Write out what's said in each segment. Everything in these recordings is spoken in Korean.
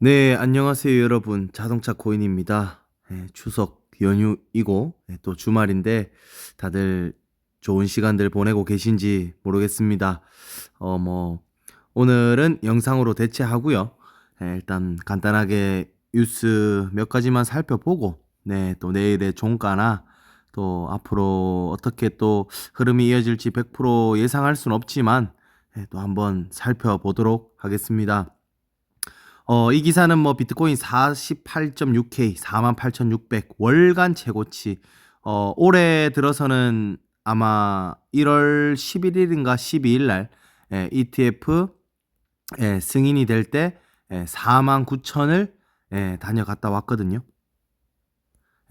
네, 안녕하세요, 여러분. 자동차 코인입니다. 예, 추석 연휴이고, 예, 또 주말인데, 다들 좋은 시간들 보내고 계신지 모르겠습니다. 어, 뭐, 오늘은 영상으로 대체하고요. 예, 일단 간단하게 뉴스 몇 가지만 살펴보고, 네, 또 내일의 종가나, 또 앞으로 어떻게 또 흐름이 이어질지 100% 예상할 순 없지만, 예, 또 한번 살펴보도록 하겠습니다. 어, 이 기사는 뭐 비트코인 48.6K, 48,600 월간 최고치. 어, 올해 들어서는 아마 1월 11일인가 12일 날 예, ETF 예, 승인이 될 때 예, 49,000을 예, 다녀갔다 왔거든요.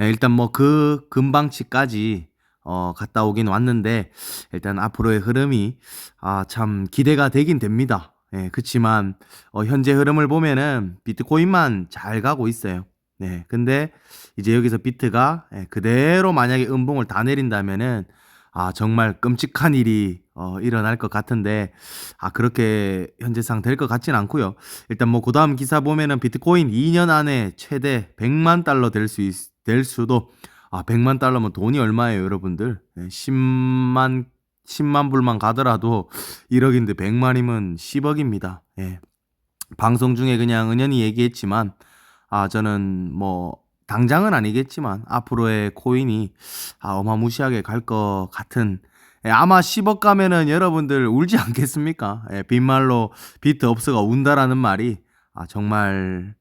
예, 일단 뭐그 근방치까지 어, 갔다 오긴 왔는데 일단 앞으로의 흐름이 아, 참 기대가 되긴 됩니다. 예, 그치만, 어, 현재 흐름을 보면은 비트코인만 잘 가고 있어요. 네. 근데 이제 여기서 비트가 예, 그대로 만약에 음봉을 다 내린다면은 아, 정말 끔찍한 일이 어, 일어날 것 같은데 아, 그렇게 현재상 될 것 같진 않고요. 일단 뭐 그다음 기사 보면은 비트코인 2년 안에 최대 100만 달러 될수 있, 될 수도 아, 100만 달러면 돈이 얼마예요, 여러분들? 예, 10만 10만 불만 가더라도 1억인데 100만이면 10억입니다. 예. 방송 중에 그냥 은연히 얘기했지만, 아, 저는 뭐, 당장은 아니겠지만, 앞으로의 코인이, 아, 어마무시하게 갈 것 같은, 예, 아마 10억 가면은 여러분들 울지 않겠습니까? 예, 빈말로 비트 업스가 운다라는 말이, 아, 정말,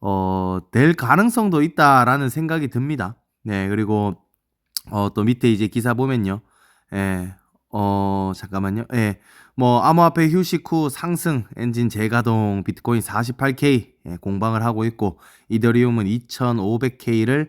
어, 될 가능성도 있다라는 생각이 듭니다. 네, 그리고, 어, 또 밑에 이제 기사 보면요. 예, 어, 잠깐만요. 예, 뭐, 암호화폐 휴식 후 상승, 엔진 재가동, 비트코인 48K 예, 공방을 하고 있고, 이더리움은 2,500K를,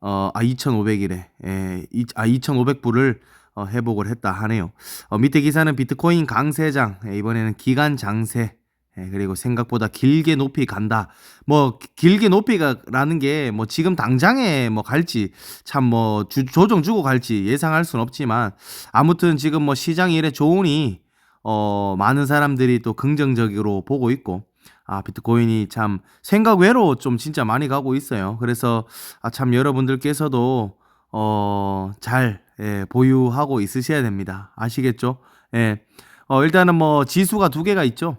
어, 아, 2,500이래. 예, 이, 아, 2,500불을 어, 회복을 했다 하네요. 어, 밑에 기사는 비트코인 강세장, 예, 이번에는 기간 장세, 예, 그리고 생각보다 길게 높이 간다. 뭐 길게 높이가라는 게 뭐 지금 당장에 뭐 갈지 참 뭐 조정 주고 갈지 예상할 수는 없지만 아무튼 지금 뭐 시장이 이래 좋으니 어 많은 사람들이 또 긍정적으로 보고 있고 아 비트코인이 참 생각 외로 좀 진짜 많이 가고 있어요. 그래서 아 참 여러분들께서도 어잘 예, 보유하고 있으셔야 됩니다. 아시겠죠? 예. 어 일단은 뭐 지수가 두 개가 있죠.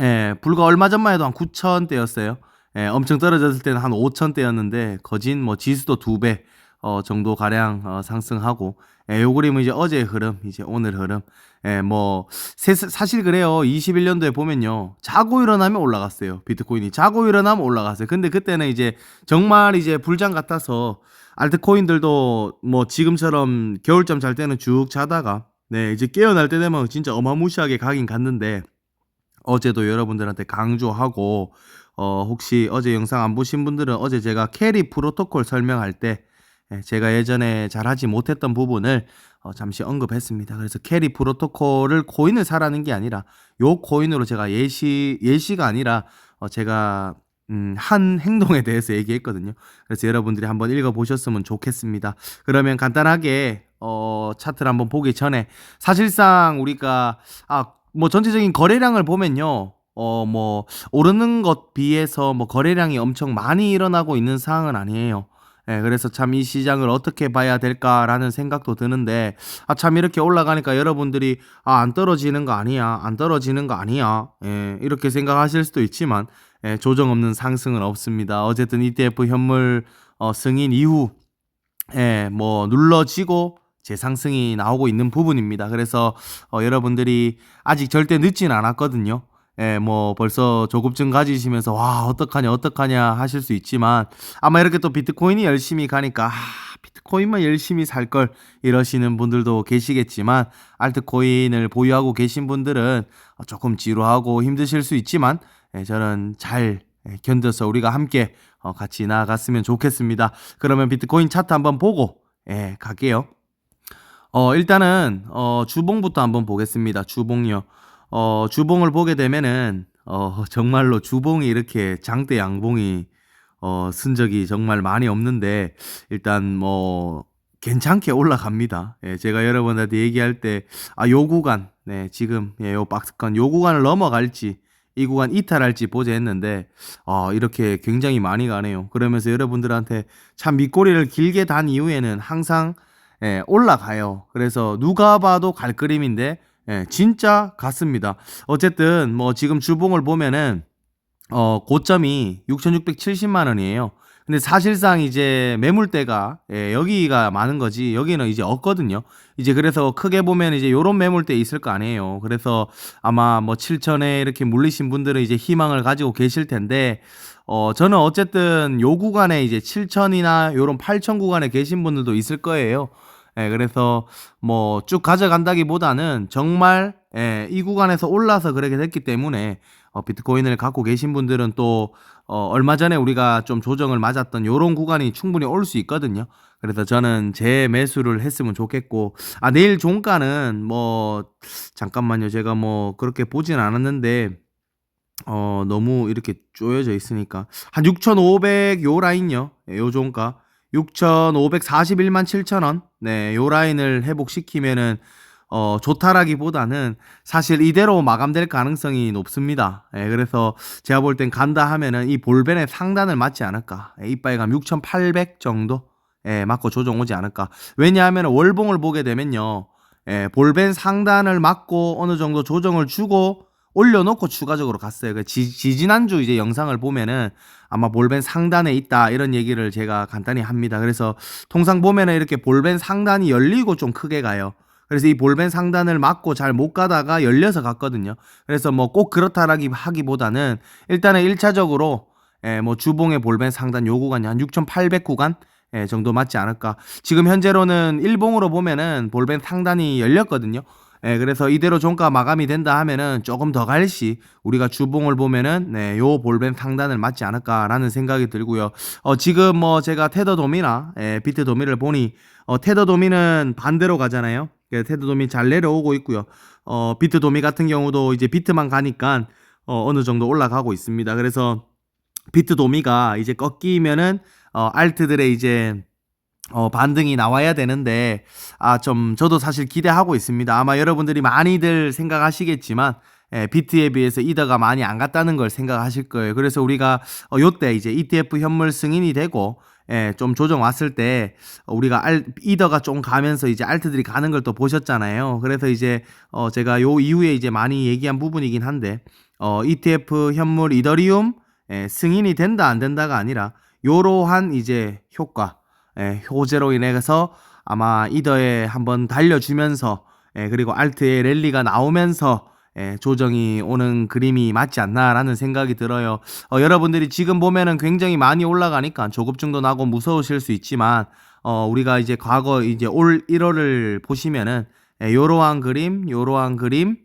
예, 불과 얼마 전만 해도 한 9천대였어요. 예, 엄청 떨어졌을 때는 한 5천대였는데 거진 뭐 지수도 두 배 어, 정도 가량 어, 상승하고 예, 요 그림은 이제 어제의 흐름, 이제 오늘 흐름. 예, 뭐 세, 사실 그래요. 21년도에 보면요. 자고 일어나면 올라갔어요. 비트코인이 자고 일어나면 올라갔어요. 근데 그때는 이제 정말 이제 불장 같아서 알트코인들도 뭐 지금처럼 겨울잠 잘 때는 쭉 자다가 네, 이제 깨어날 때 되면 진짜 어마무시하게 가긴 갔는데 어제도 여러분들한테 강조하고 어 혹시 어제 영상 안 보신 분들은 어제 제가 캐리 프로토콜 설명할 때 예, 제가 예전에 잘하지 못했던 부분을 어 잠시 언급했습니다. 그래서 캐리 프로토콜을 코인을 사라는 게 아니라 요 코인으로 제가 예시 예시가 아니라 어 제가 음, 한 행동에 대해서 얘기했거든요. 그래서 여러분들이 한번 읽어보셨으면 좋겠습니다. 그러면 간단하게 어, 차트를 한번 보기 전에 사실상 우리가 아, 뭐 전체적인 거래량을 보면요. 어, 뭐, 오르는 것 비해서 뭐 거래량이 엄청 많이 일어나고 있는 상황은 아니에요. 예, 그래서 참 이 시장을 어떻게 봐야 될까라는 생각도 드는데, 아, 참 이렇게 올라가니까 여러분들이, 아, 안 떨어지는 거 아니야. 안 떨어지는 거 아니야. 예, 이렇게 생각하실 수도 있지만, 예, 조정 없는 상승은 없습니다. 어쨌든 ETF 현물, 어, 승인 이후, 예, 뭐, 눌러지고, 재상승이 나오고 있는 부분입니다. 그래서 어, 여러분들이 아직 절대 늦진 않았거든요. 예, 뭐 벌써 조급증 가지시면서 와 어떡하냐 어떡하냐 하실 수 있지만 아마 이렇게 또 비트코인이 열심히 가니까 아, 비트코인만 열심히 살 걸 이러시는 분들도 계시겠지만 알트코인을 보유하고 계신 분들은 조금 지루하고 힘드실 수 있지만 예, 저는 잘 예, 견뎌서 우리가 함께 어, 같이 나아갔으면 좋겠습니다. 그러면 비트코인 차트 한번 보고 예, 갈게요. 어, 일단은, 어, 주봉부터 한번 보겠습니다. 주봉이요. 어, 주봉을 보게 되면은, 어, 정말로 주봉이 이렇게 장대 양봉이, 어, 쓴 적이 정말 많이 없는데, 일단 뭐, 괜찮게 올라갑니다. 예, 제가 여러분한테 얘기할 때, 아, 요 구간, 네, 지금, 예, 요 박스권, 요 구간을 넘어갈지, 이 구간 이탈할지 보자 했는데 어, 이렇게 굉장히 많이 가네요. 그러면서 여러분들한테 참 밑꼬리를 길게 단 이후에는 항상 예, 올라가요. 그래서 누가 봐도 갈 그림인데 예, 진짜 같습니다. 어쨌든 뭐 지금 주봉을 보면은 어, 고점이 6,670만 원이에요. 근데 사실상 이제 매물대가 예, 여기가 많은 거지 여기는 이제 없거든요. 이제 그래서 크게 보면 이제 요런 매물대 있을 거 아니에요. 그래서 아마 뭐 7천에 이렇게 물리신 분들은 이제 희망을 가지고 계실 텐데 어 저는 어쨌든 요 구간에 이제 7천이나 요런 8천 구간에 계신 분들도 있을 거예요. 예, 그래서 뭐 쭉 가져간다기보다는 정말 예, 이 구간에서 올라서 그렇게 됐기 때문에 어, 비트코인을 갖고 계신 분들은 또 어, 얼마 전에 우리가 좀 조정을 맞았던 요런 구간이 충분히 올 수 있거든요. 그래서 저는 재 매수를 했으면 좋겠고 아 내일 종가는 뭐 잠깐만요. 제가 뭐 그렇게 보진 않았는데 어 너무 이렇게 쪼여져 있으니까 한 6,500 요 라인요. 예, 요 종가 6,541만 7천 원. 네, 요 라인을 회복시키면은 어, 좋다라기보다는 사실 이대로 마감될 가능성이 높습니다. 예, 그래서 제가 볼 땐 간다 하면은 이 볼벤의 상단을 맞지 않을까. 예, 이빨감 6,800 정도 예, 맞고 조정 오지 않을까. 왜냐하면 월봉을 보게 되면요. 예, 볼벤 상단을 맞고 어느 정도 조정을 주고 올려놓고 추가적으로 갔어요. 그 지, 지난주 이제 영상을 보면은 아마 볼벤 상단에 있다 이런 얘기를 제가 간단히 합니다. 그래서 통상 보면은 이렇게 볼벤 상단이 열리고 좀 크게 가요. 그래서 이 볼벤 상단을 맞고 잘 못 가다가 열려서 갔거든요. 그래서 뭐 꼭 그렇다라기 하기보다는 일단은 1차적으로 예, 뭐 주봉의 볼벤 상단 요 구간이 한 6,800 구간 예, 정도 맞지 않을까. 지금 현재로는 일봉으로 보면은 볼벤 상단이 열렸거든요. 예, 그래서 이대로 종가 마감이 된다 하면은 조금 더 갈 시 우리가 주봉을 보면은 네, 요 볼벤 상단을 맞지 않을까라는 생각이 들고요. 어, 지금 뭐 제가 테더 도미나 예, 비트 도미를 보니 어, 테더 도미는 반대로 가잖아요. 예, 테더 도미 잘 내려오고 있고요. 어, 비트 도미 같은 경우도 이제 비트만 가니까 어, 어느 정도 올라가고 있습니다. 그래서 비트 도미가 이제 꺾이면은 어, 알트들의 이제 어, 반등이 나와야 되는데, 아, 좀, 저도 사실 기대하고 있습니다. 아마 여러분들이 많이들 생각하시겠지만, 예, 비트에 비해서 이더가 많이 안 갔다는 걸 생각하실 거예요. 그래서 우리가, 어, 요때 이제 ETF 현물 승인이 되고, 예, 좀 조정 왔을 때, 어, 우리가 알, 이더가 좀 가면서 이제 알트들이 가는 걸 또 보셨잖아요. 그래서 이제, 어, 제가 요 이후에 이제 많이 얘기한 부분이긴 한데, 어, ETF 현물 이더리움, 예, 승인이 된다, 안 된다가 아니라, 요러한 이제 효과, 예, 효제로 인해서 아마 이더에 한번 달려주면서 예, 그리고 알트의 랠리가 나오면서 예, 조정이 오는 그림이 맞지 않나라는 생각이 들어요. 어, 여러분들이 지금 보면은 굉장히 많이 올라가니까 조급증도 나고 무서우실 수 있지만 어, 우리가 이제 과거 이제 올 1월을 보시면은 예, 요러한 그림, 요러한 그림,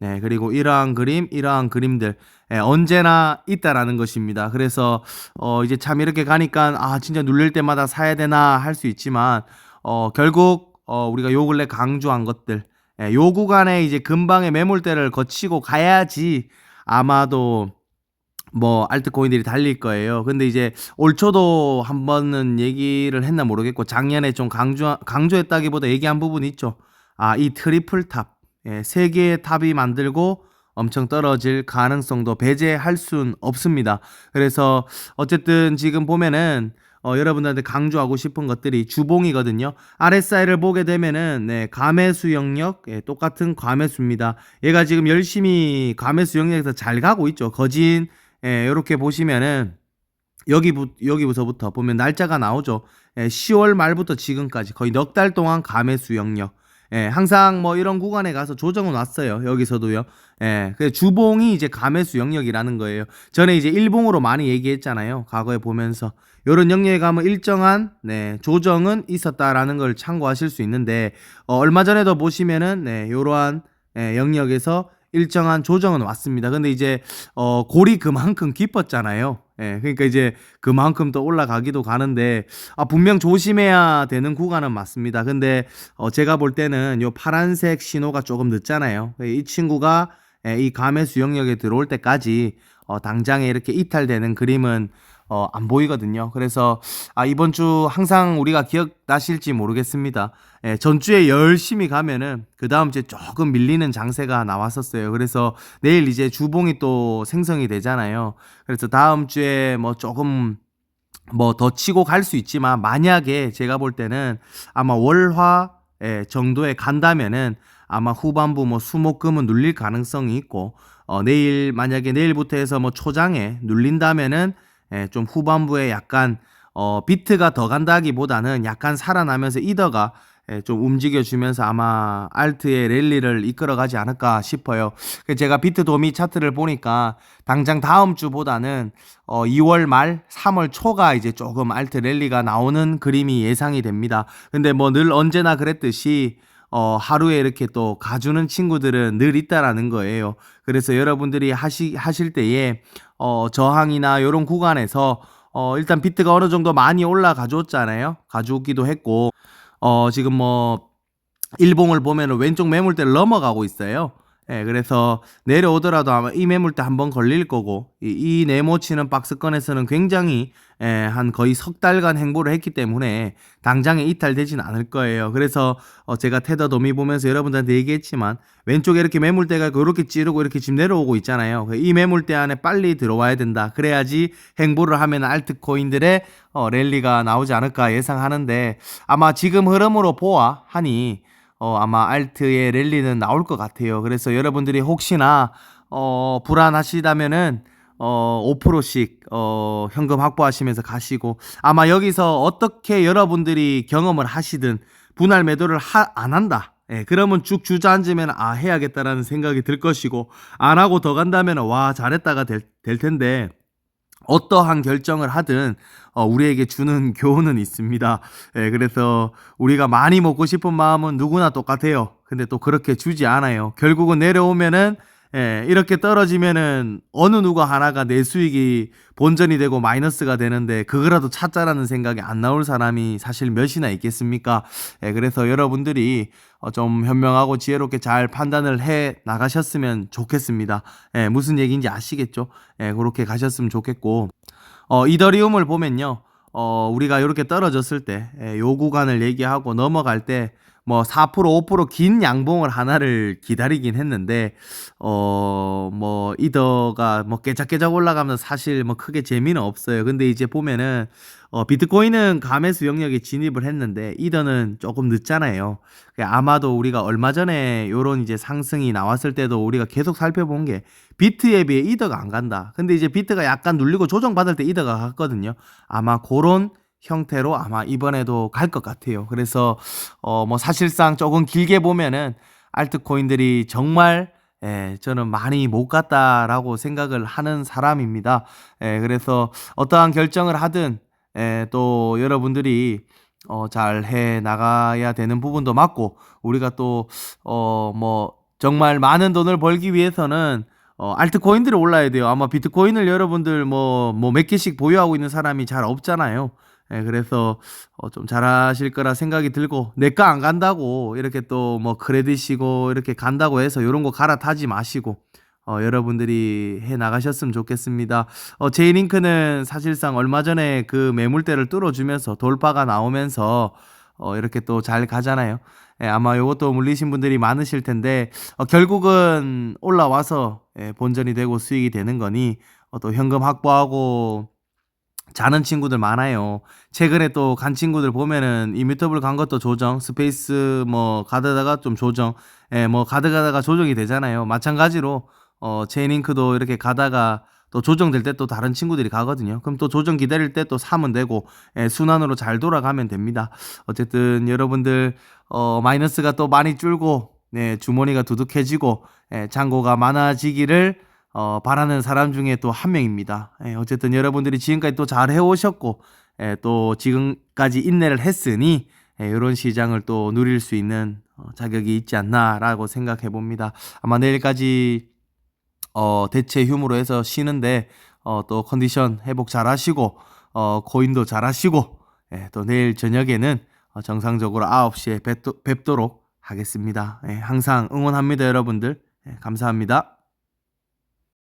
네, 그리고 이러한 그림, 이러한 그림들 예, 언제나 있다라는 것입니다. 그래서 어 이제 참 이렇게 가니까 아 진짜 눌릴 때마다 사야 되나 할 수 있지만 어 결국 어 우리가 요 근래 강조한 것들 예, 요 구간에 이제 금방의 매물대를 거치고 가야지 아마도 뭐 알트코인들이 달릴 거예요. 근데 이제 올 초도 한 번은 얘기를 했나 모르겠고 작년에 좀 강조 강조했다기보다 얘기한 부분이 있죠. 아 이 트리플 탑, 예, 세 개의 탑이 만들고 엄청 떨어질 가능성도 배제할 순 없습니다. 그래서 어쨌든 지금 보면은 어, 여러분들한테 강조하고 싶은 것들이 주봉이거든요. RSI를 보게 되면은 네, 가매수 영역 예, 똑같은 가매수입니다. 얘가 지금 열심히 가매수 영역에서 잘 가고 있죠. 거진 예, 이렇게 보시면은 여기 부 여기부터부터 보면 날짜가 나오죠. 예, 10월 말부터 지금까지 거의 넉 달 동안 가매수 영역. 예, 항상 뭐 이런 구간에 가서 조정은 왔어요. 여기서도요. 예, 그 주봉이 이제 가매수 영역이라는 거예요. 전에 이제 일봉으로 많이 얘기했잖아요. 과거에 보면서. 요런 영역에 가면 일정한, 네, 조정은 있었다라는 걸 참고하실 수 있는데, 어, 얼마 전에도 보시면은, 네, 요러한, 예, 영역에서 일정한 조정은 왔습니다. 근데 이제 어 골이 그만큼 깊었잖아요. 예, 그러니까 이제 그만큼 또 올라가기도 가는데 아 분명 조심해야 되는 구간은 맞습니다. 근데 어 제가 볼 때는 요 파란색 신호가 조금 늦잖아요. 이 친구가 예, 이 감의 수영역에 들어올 때까지 어 당장에 이렇게 이탈되는 그림은 어, 안 보이거든요. 그래서 아, 이번 주 항상 우리가 기억나실지 모르겠습니다. 예, 전주에 열심히 가면은 그 다음 주에 조금 밀리는 장세가 나왔었어요. 그래서 내일 이제 주봉이 또 생성이 되잖아요. 그래서 다음 주에 뭐 조금 뭐 더 치고 갈 수 있지만 만약에 제가 볼 때는 아마 월화 예, 정도에 간다면은 아마 후반부 뭐 수목금은 눌릴 가능성이 있고 어, 내일 만약에 내일부터 해서 뭐 초장에 눌린다면은 예, 좀 후반부에 약간 어, 비트가 더 간다기보다는 약간 살아나면서 이더가 예, 좀 움직여주면서 아마 알트의 랠리를 이끌어가지 않을까 싶어요. 그 제가 비트 도미 차트를 보니까 당장 다음 주보다는 어, 2월 말, 3월 초가 이제 조금 알트 랠리가 나오는 그림이 예상이 됩니다. 근데 뭐 늘 언제나 그랬듯이 어, 하루에 이렇게 또 가주는 친구들은 늘 있다라는 거예요. 그래서 여러분들이 하시, 하실 때에, 어, 저항이나 이런 구간에서, 어, 일단 비트가 어느 정도 많이 올라가 줬잖아요. 가져오기도 했고, 어, 지금 뭐, 일봉을 보면 왼쪽 매물대를 넘어가고 있어요. 예, 그래서 내려오더라도 아마 이 매물대 한번 걸릴 거고, 이, 이 네모치는 박스권에서는 굉장히, 예, 한 거의 석 달간 행보를 했기 때문에 당장에 이탈되진 않을 거예요. 그래서, 어, 제가 테더 도미 보면서 여러분들한테 얘기했지만, 왼쪽에 이렇게 매물대가 이렇게 찌르고 이렇게 지금 내려오고 있잖아요. 이 매물대 안에 빨리 들어와야 된다. 그래야지 행보를 하면 알트코인들의 어, 랠리가 나오지 않을까 예상하는데, 아마 지금 흐름으로 보아 하니, 어, 아마 알트의 랠리는 나올 것 같아요. 그래서 여러분들이 혹시나 어, 불안하시다면은 어, 5%씩 어, 현금 확보하시면서 가시고 아마 여기서 어떻게 여러분들이 경험을 하시든 분할 매도를 하, 안 한다. 예, 그러면 쭉 주저앉으면 아 해야겠다라는 생각이 들 것이고 안 하고 더 간다면 와 잘했다가 될, 될 텐데 어떠한 결정을 하든 어, 우리에게 주는 교훈은 있습니다. 예, 그래서 우리가 많이 먹고 싶은 마음은 누구나 똑같아요. 근데 또 그렇게 주지 않아요. 결국은 내려오면은 예, 이렇게 떨어지면은 어느 누가 하나가 내 수익이 본전이 되고 마이너스가 되는데 그거라도 찾자라는 생각이 안 나올 사람이 사실 몇이나 있겠습니까? 예, 그래서 여러분들이 어, 좀 현명하고 지혜롭게 잘 판단을 해 나가셨으면 좋겠습니다. 예, 무슨 얘기인지 아시겠죠? 예, 그렇게 가셨으면 좋겠고 어, 이더리움을 보면요. 어, 우리가 이렇게 떨어졌을 때, 예, 요 구간을 얘기하고 넘어갈 때, 뭐, 4%, 5%긴 양봉을 하나를 기다리긴 했는데, 어, 뭐, 이더가 뭐, 깨작깨작 올라가면 사실 뭐, 크게 재미는 없어요. 근데 이제 보면은, 어, 비트코인은 감매수 영역에 진입을 했는데, 이더는 조금 늦잖아요. 아마도 우리가 얼마 전에 요런 이제 상승이 나왔을 때도 우리가 계속 살펴본 게, 비트에 비해 이더가 안 간다. 근데 이제 비트가 약간 눌리고 조정받을 때 이더가 갔거든요. 아마 그런 형태로 아마 이번에도 갈 것 같아요. 그래서 어 뭐 사실상 조금 길게 보면은 알트코인들이 정말 예, 저는 많이 못 갔다라고 생각을 하는 사람입니다. 예, 그래서 어떠한 결정을 하든 예, 또 여러분들이 어, 잘 해 나가야 되는 부분도 맞고 우리가 또 어, 뭐 정말 많은 돈을 벌기 위해서는 어, 알트코인들이 올라야 돼요. 아마 비트코인을 여러분들 뭐, 뭐 몇 개씩 보유하고 있는 사람이 잘 없잖아요. 예, 그래서 어, 좀 잘하실 거라 생각이 들고 내거안 간다고 이렇게 또 뭐 크레딧이고 이렇게 간다고 해서 이런 거 갈아타지 마시고 어, 여러분들이 해 나가셨으면 좋겠습니다. 어, 제이링크는 사실상 얼마 전에 그 매물대를 뚫어주면서 돌파가 나오면서 어, 이렇게 또 잘 가잖아요. 예, 아마 요것도 물리신 분들이 많으실 텐데 어, 결국은 올라와서 예, 본전이 되고 수익이 되는 거니 어, 또 현금 확보하고 자는 친구들 많아요. 최근에 또 간 친구들 보면은 이미터블 간 것도 조정, 스페이스 뭐 가다가 좀 조정, 예, 뭐 가드 가다가 조정이 되잖아요. 마찬가지로 어, 체인링크도 이렇게 가다가 또 조정될 때 또 다른 친구들이 가거든요. 그럼 또 조정 기다릴 때 또 사면 되고 예, 순환으로 잘 돌아가면 됩니다. 어쨌든 여러분들 어, 마이너스가 또 많이 줄고 네, 주머니가 두둑해지고 예, 잔고가 많아지기를 어, 바라는 사람 중에 또 한 명입니다. 예, 어쨌든 여러분들이 지금까지 또 잘 해오셨고 예, 또 지금까지 인내를 했으니 예, 이런 시장을 또 누릴 수 있는 어, 자격이 있지 않나라고 생각해 봅니다. 아마 내일까지 어, 대체 휴무로 해서 쉬는데 어, 또 컨디션 회복 잘 하시고 어, 코인도 잘 하시고 예, 또 내일 저녁에는 어, 정상적으로 9시에 뵙도, 뵙도 록 하겠습니다. 예, 항상 응원합니다, 여러분들. 예, 감사합니다.